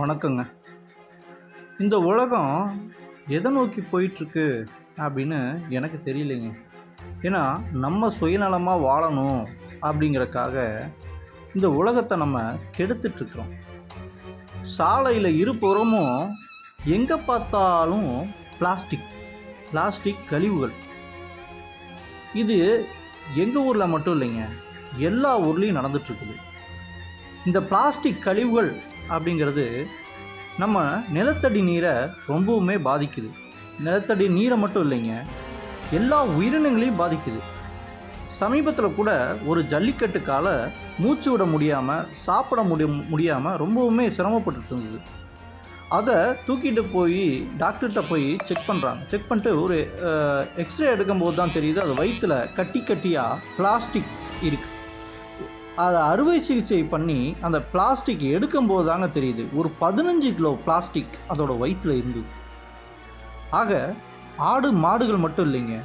வணக்கங்க. இந்த உலகம் எதை நோக்கி போயிட்டுருக்கு அப்படின்னு எனக்கு தெரியலைங்க. ஏன்னா நம்ம சுயநலமாக வாழணும் அப்படிங்கிறக்காக இந்த உலகத்தை நம்ம கெடுத்துட்ருக்குறோம் சாலையில் இருபுறமும் எங்கே பார்த்தாலும் பிளாஸ்டிக் பிளாஸ்டிக் கழிவுகள். இது எங்கள் ஊரில் மட்டும் இல்லைங்க எல்லா ஊர்லேயும் நடந்துட்டுருக்குது. இந்த பிளாஸ்டிக் கழிவுகள் அப்படிங்கிறது நம்ம நிலத்தடி நீரை ரொம்பவுமே பாதிக்குது. நிலத்தடி நீரை மட்டும் இல்லைங்க எல்லா உயிரினங்களையும் பாதிக்குது. சமீபத்தில் கூட ஒரு ஜல்லிக்கட்டுக்கால மூச்சு விட முடியாமல் சாப்பிட முடிய முடியாமல் ரொம்பவுமே சிரமப்பட்டுட்டு இருந்தது. அதை தூக்கிட்டு போய் டாக்டர்கிட்ட போய் செக் பண்ணுறாங்க செக் பண்ணிட்டு ஒரு எக்ஸ்ரே எடுக்கும்போது தான் தெரியுது அது வயிற்றில் கட்டி கட்டியாக பிளாஸ்டிக் இருக்குது அதை அறுவை சிகிச்சை பண்ணி அந்த பிளாஸ்டிக் எடுக்கும்போது தாங்க தெரியுது. ஒரு பதினஞ்சு கிலோ பிளாஸ்டிக் அதோட வயிற்றில் இருந்தது ஆக ஆடு மாடுகள் மட்டும் இல்லைங்க.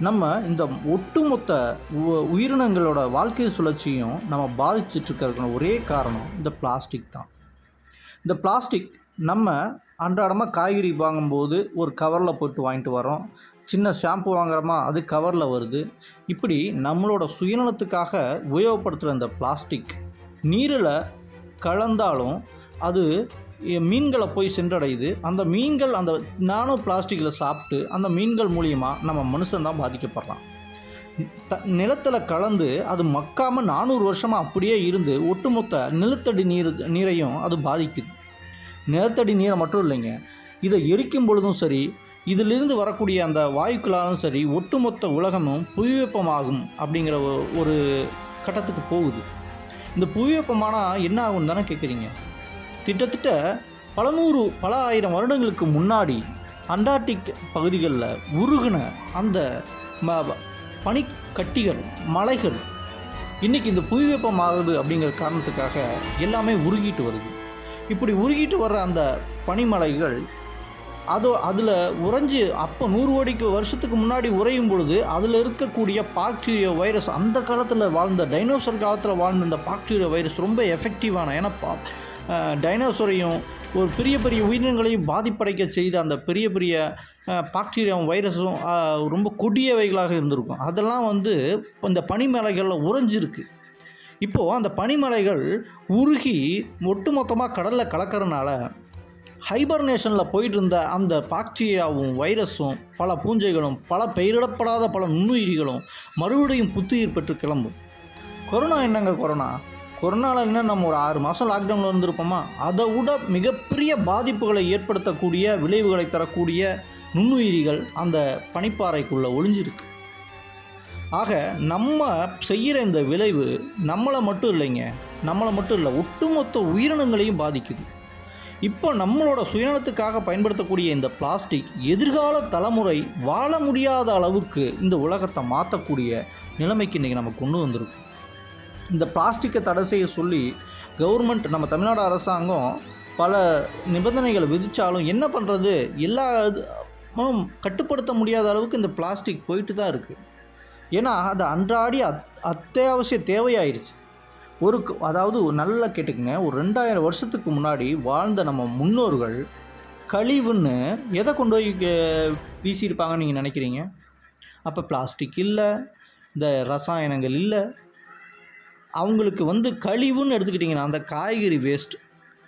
நம்ம இந்த ஒட்டுமொத்த உ- உயிரினங்களோட வாழ்க்கை சுழற்சியும் நம்ம பாதிச்சிட்ருக்கிறதுக்கான ஒரே காரணம் இந்த பிளாஸ்டிக் தான். இந்த பிளாஸ்டிக் நம்ம அன்றாடமாக காய்கறி வாங்கும்போது ஒரு கவரில் போட்டு வாங்கிட்டு வரோம் சின்ன ஷாம்பு வாங்குறோமா அது கவரில் வருது. இப்படி நம்மளோட சுயநலத்துக்காக உபயோகப்படுத்துகிற இந்த பிளாஸ்டிக் நீரில் கலந்தாலும் அது எ- மீன்களை போய் சென்றடையுது. அந்த மீன்கள் அந்த நானோ பிளாஸ்டிக்கில் சாப்பிட்டு அந்த மீன்கள் மூலியமாக நம்ம மனுஷன்தான் பாதிக்கப்படுறான். த நிலத்தில் கலந்து அது மக்காமல் நானூறு வருஷமாக அப்படியே இருந்து ஒட்டுமொத்த நிலத்தடி நீர் நீரையும் அது பாதிக்குது. நிலத்தடி நீரை மட்டும் இல்லைங்க இதை எரிக்கும் பொழுதும் சரி இதிலிருந்து வரக்கூடிய அந்த வாயுக்களாலும் சரி ஒட்டுமொத்த உலகமும் புவிவெப்பமாகும் அப்படிங்கிற ஒ- ஒரு கட்டத்துக்கு போகுது. இந்த புவிவெப்பமானால் என்ன ஆகும்னு தானே கேட்குறீங்க? கிட்டத்தட்ட பல நூறு பல ஆயிரம் வருடங்களுக்கு முன்னாடி அண்டார்டிக் பகுதிகளில் உருகின அந்த ம- பனிக்கட்டிகள் மலைகள் இன்றைக்கி இந்த புவிவெப்பம் ஆகுது அப்படிங்கிற காரணத்துக்காக எல்லாமே உருகிட்டு வருது. இப்படி உருகிட்டு வர்ற அந்த பனிமலைகள் அதோ அதில் உறைஞ்சி அப்போ நூறு கோடிக்கு வருஷத்துக்கு முன்னாடி உறையும் பொழுது அதில் இருக்கக்கூடிய பாக்டீரியா வைரஸ் அந்த காலத்தில் வாழ்ந்த டைனோசர் காலத்தில் வாழ்ந்த இந்த பாக்டீரியா வைரஸ் ரொம்ப எஃபெக்டிவான ஏன்னா பா டைனோசரையும் ஒரு பெரிய பெரிய உயிரினங்களையும் பாதிப்படைக்க செய்த அந்த பெரிய பெரிய பாக்டீரியாவும் வைரஸும் ரொம்ப கொடியவைகளாக இருந்திருக்கும். அதெல்லாம் வந்து இந்த பனிமலைகளில் உறைஞ்சிருக்கு. இப்போது அந்த பனிமலைகள் உருகி ஒட்டுமொத்தமாக கடலில் கலக்கிறனால ஹைபர்னேஷனில் போயிட்டு இருந்த அந்த பாக்டீரியாவும் வைரஸும் பல பூஞ்சைகளும் பல பெயரிடப்படாத பல நுண்ணுயிரிகளும் மறுபடியும் புத்துயிர் பெற்று கிளம்பும். கொரோனா என்னங்க கொரோனா? கொரோனாவில் என்ன நம்ம ஒரு ஆறு மாதம் லாக்டவுனில் இருந்திருப்போமா? அதை விட மிகப்பெரிய பாதிப்புகளை ஏற்படுத்தக்கூடிய விளைவுகளை தரக்கூடிய நுண்ணுயிரிகள் அந்த பனிப்பாறைக்குள்ளே ஒளிஞ்சிருக்கு. ஆக நம்ம செய்கிற இந்த விளைவு நம்மளை மட்டும் இல்லைங்க. நம்மளை மட்டும் இல்லை ஒட்டுமொத்த உயிரினங்களையும் பாதிக்குது. இப்போ நம்மளோட சுயநலத்துக்காக பயன்படுத்தக்கூடிய இந்த பிளாஸ்டிக் எதிர்கால தலைமுறை வாழ முடியாத அளவுக்கு இந்த உலகத்தை மாற்றக்கூடிய நிலைமைக்கு இன்றைக்கி நம்ம கொண்டு வந்திருக்கோம். இந்த பிளாஸ்டிக்கை தடை செய்ய சொல்லி கவர்மெண்ட் நம்ம தமிழ்நாடு அரசாங்கம் பல நிபந்தனைகளை விதித்தாலும் என்ன பண்ணுறது எல்லா இதுவும் கட்டுப்படுத்த முடியாத அளவுக்கு இந்த பிளாஸ்டிக் போயிட்டு தான் இருக்குது ஏன்னா அது அன்றாடி அத் அத்தியாவசிய தேவையாயிருச்சு. ஒரு அதாவது ஒரு நல்லா கேட்டுக்குங்க ஒரு ரெண்டாயிரம் வருஷத்துக்கு முன்னாடி வாழ்ந்த நம்ம முன்னோர்கள் கழிவுன்னு எதை கொண்டு போய் வீசியிருப்பாங்கன்னு நீங்கள் நினைக்கிறீங்க? அப்போ பிளாஸ்டிக் இல்லை இந்த ரசாயனங்கள் இல்லை. அவங்களுக்கு வந்து கழிவுன்னு எடுத்துக்கிட்டிங்கன்னா அந்த காய்கறி வேஸ்ட்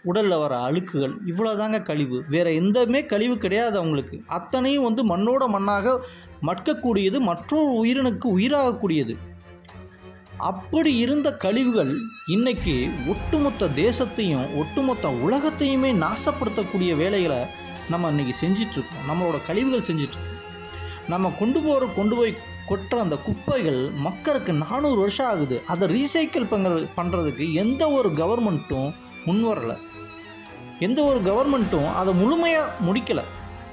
உடலில் வர அழுக்குகள் இவ்வளோ தாங்க கழிவு. வேறு எந்தமே கழிவு கிடையாது அவங்களுக்கு. அத்தனையும் வந்து மண்ணோட மண்ணாக மட்கக்கூடியது மற்றொரு உயிரினுக்கு உயிராகக்கூடியது. அப்படி இருந்த கழிவுகள் இன்னைக்கு ஒட்டுமொத்த தேசத்தையும் ஒட்டுமொத்த உலகத்தையுமே நாசப்படுத்தக்கூடிய வேலைகளை நம்ம இன்றைக்கி செஞ்சிட்ருக்கோம். நம்மளோட கழிவுகள் செஞ்சிட்ருக்கோம். நம்ம கொண்டு போகிற கொண்டு போய் கொட்டுற அந்த குப்பைகள் மக்களுக்கு நானூறு வருஷம் ஆகுது. அதை ரீசைக்கிள் பண்ணுற பண்ணுறதுக்கு எந்த ஒரு கவர்மெண்ட்டும் முன்வரலை எந்த ஒரு கவர்மெண்ட்டும் அதை முழுமையாக முடிக்கலை.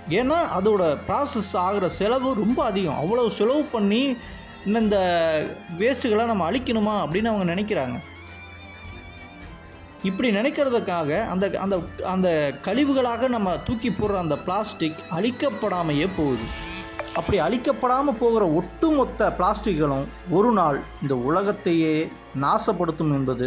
ஏன்னா அதோட ப்ராசஸ் ஆகிற செலவு ரொம்ப அதிகம். அவ்வளோ செலவு பண்ணி இன்னும் இந்த வேஸ்ட்டுகளை நம்ம அழிக்கணுமா அப்படின்னு அவங்க நினைக்கிறாங்க. இப்படி நினைக்கிறதுக்காக அந்த அந்த அந்த கழிவுகளாக நம்ம தூக்கி போடுற அந்த பிளாஸ்டிக் அழிக்கப்படாமையே போகுது அப்படி அழிக்கப்படாமல் போகிற ஒட்டுமொத்த பிளாஸ்டிக்களும் ஒரு நாள் இந்த உலகத்தையே நாசப்படுத்தும் என்பது